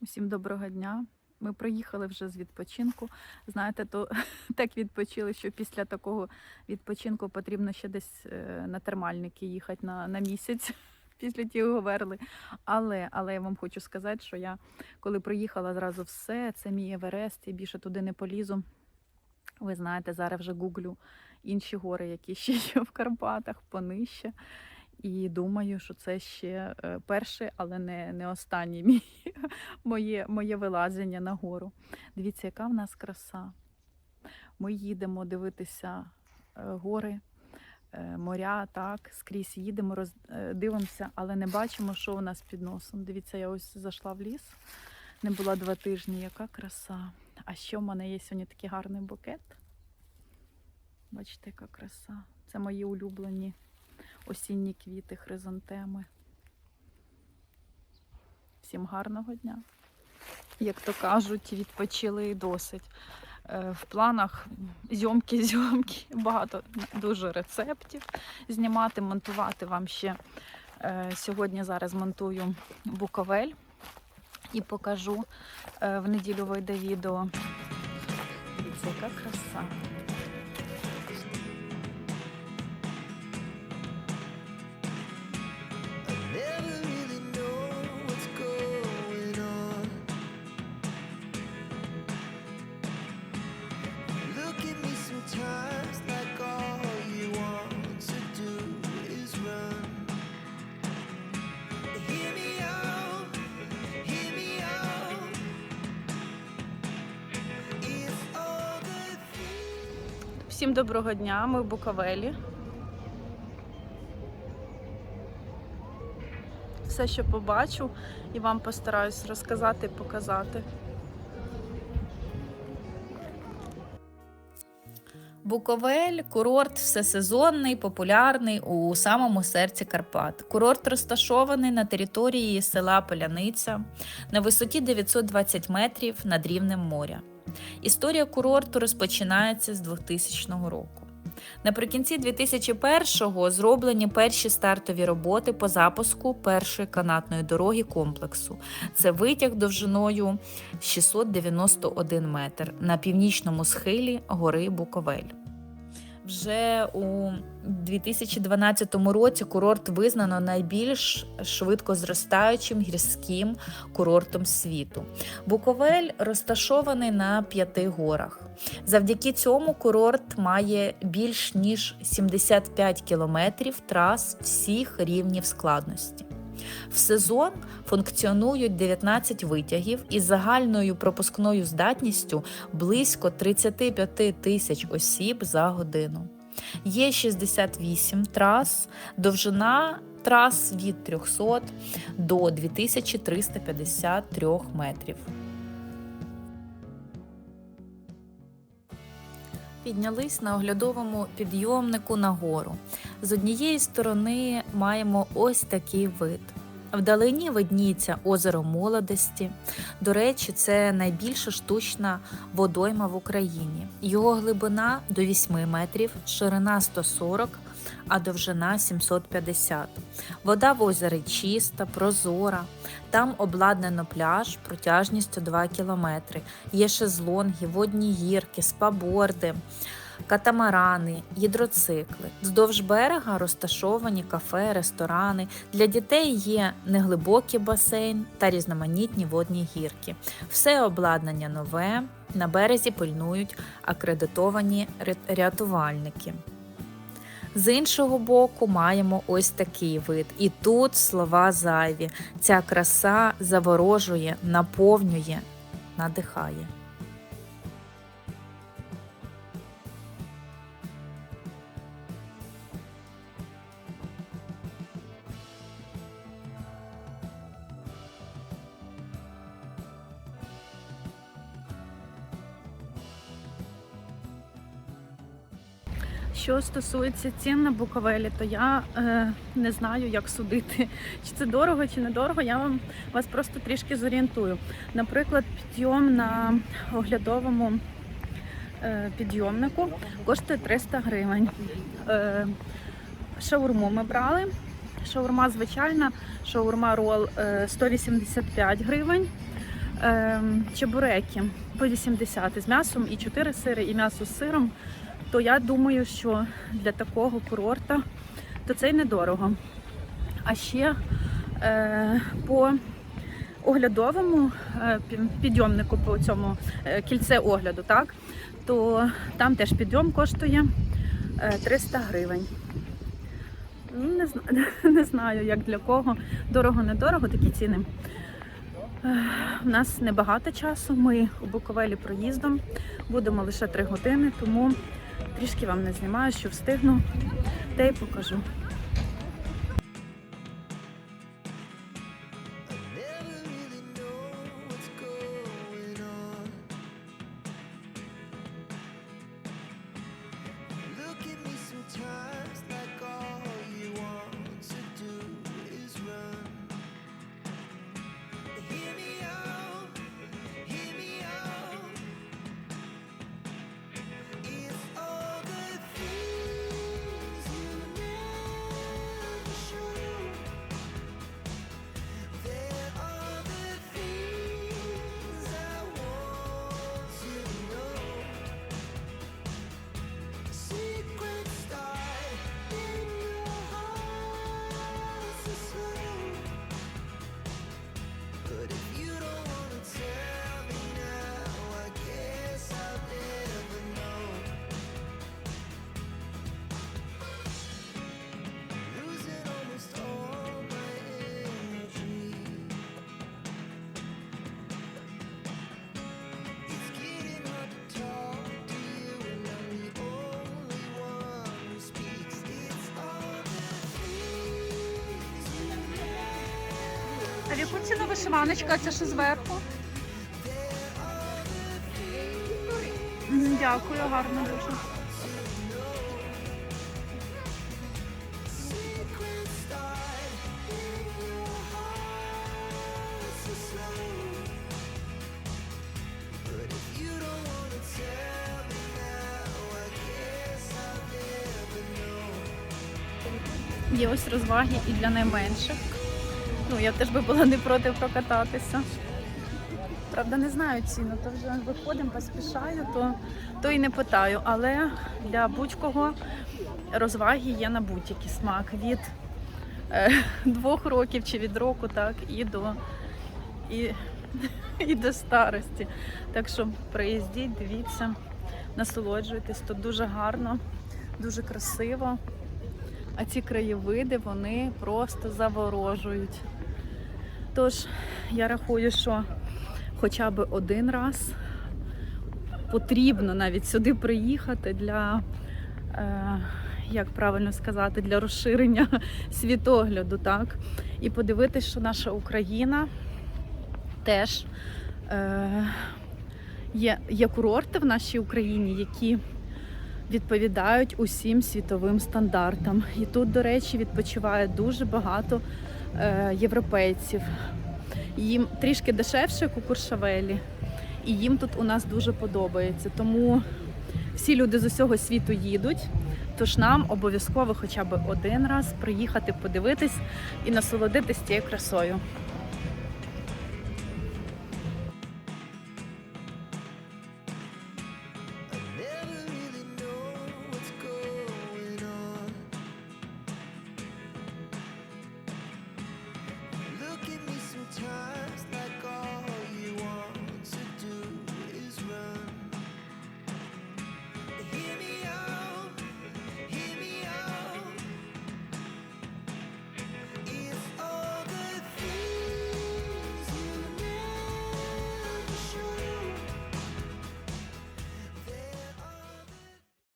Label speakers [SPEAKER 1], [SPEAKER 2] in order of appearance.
[SPEAKER 1] Усім доброго дня. Ми приїхали вже з відпочинку. Знаєте, то так відпочили, що після такого відпочинку потрібно ще десь е, на термальники їхати на, на місяць після тієї верли. Але, але я вам хочу сказати, що я коли приїхала зразу все, це мій Еверест, я більше туди не полізу. Ви знаєте, зараз вже гуглю інші гори, які ще є в Карпатах, понижче. І думаю, що це ще е, перший, але не, не останній мій моє, моє вилазення на гору. Дивіться, яка в нас краса. Ми їдемо дивитися е, гори, е, моря, так, скрізь їдемо, роз, дивимося, але не бачимо, що у нас під носом. Дивіться, я ось зайшла в ліс, не була два тижні, яка краса. А ще в мене є сьогодні такий гарний букет. Бачите, яка краса. Це мої улюблені осінні квіти, хризантеми. Всім гарного дня. Як то кажуть, відпочили і досить. Е, В планах зйомки, зйомки, багато дуже рецептів знімати, монтувати вам ще. Е, Сьогодні зараз монтую буковель і покажу. Е, В неділю вийде відео. Дивіться, яка краса. Всім доброго дня, ми в Буковелі. Все, що побачу, і вам постараюсь розказати і показати.
[SPEAKER 2] Буковель курорт всесезонний, популярний у самому серці Карпат. Курорт розташований на території села Поляниця на висоті 920 метрів над рівнем моря. Історія курорту розпочинається з 2000 року. Наприкінці 2001-го зроблені перші стартові роботи по запуску першої канатної дороги комплексу. Це витяг довжиною 691 метр на північному схилі гори Буковель. Вже у 2012 році курорт визнано найбільш швидко зростаючим гірським курортом світу. Буковель розташований на п'яти горах. Завдяки цьому курорт має більш ніж 75 кілометрів трас всіх рівнів складності. В сезон функціонують 19 витягів із загальною пропускною здатністю близько 35 тисяч осіб за годину. Є 68 трас, довжина трас від 300 до 2353 метрів. Піднялись на оглядовому підйомнику на гору. З однієї сторони маємо ось такий вид. Вдалині видніється озеро молодості. До речі, це найбільша штучна водойма в Україні. Його глибина до 8 метрів, ширина 140, а довжина 750. Вода в озері чиста, прозора. Там обладнано пляж протяжністю 2 кілометри. Є шезлонги, водні гірки, спаборди катамарани, гідроцикли. Вздовж берега розташовані кафе, ресторани. Для дітей є неглибокий басейн та різноманітні водні гірки. Все обладнання нове. На березі пильнують акредитовані рятувальники. З іншого боку, маємо ось такий вид. І тут слова зайві. Ця краса заворожує, наповнює, надихає.
[SPEAKER 1] Що стосується цін на Буковелі, то я е, не знаю, як судити, чи це дорого, чи не дорого. Я вам вас просто трішки зорієнтую. Наприклад, підйом на оглядовому е, підйомнику коштує 300 гривень. Е, шаурму ми брали. Шаурма звичайна, шаурма рол е, 185 гривень. ем, чебуреки по 80 з м'ясом і 4 сири, і м'ясо з сиром, то я думаю, що для такого курорта то це й недорого. А ще е, по оглядовому е, підйомнику по цьому е, кільце огляду, так, то там теж підйом коштує е, 300 гривень. Ну, Не, зна- не знаю, як для кого. Дорого-недорого такі ціни. Е, У нас небагато часу. Ми у Буковелі проїздом. Будемо лише 3 години, тому трішки вам не знімаю, що встигну, те й покажу.
[SPEAKER 3] Wanna tell me now, I guess I'll never know.
[SPEAKER 1] Є ось розваги і для найменших. Ну, я теж би була не проти прокататися. Правда, не знаю ціну, то вже виходимо, поспішаю, то, то і не питаю. Але для будь-кого розваги є на будь-який смак. Від е, двох років чи від року, так, і до, і, і до старості. Так що приїздіть, дивіться, насолоджуйтесь. Тут дуже гарно, дуже красиво. А ці краєвиди вони просто заворожують. Тож я рахую, що хоча б один раз потрібно навіть сюди приїхати для, е, як правильно сказати, для розширення світогляду, так? І подивитися, що наша Україна теж е, є, є курорти в нашій Україні, які відповідають усім світовим стандартам. І тут, до речі, відпочиває дуже багато європейців. Їм трішки дешевше, кукуршавелі, і їм тут у нас дуже подобається. Тому всі люди з усього світу їдуть. Тож нам обов'язково хоча б один раз приїхати, подивитись і насолодитись цією красою.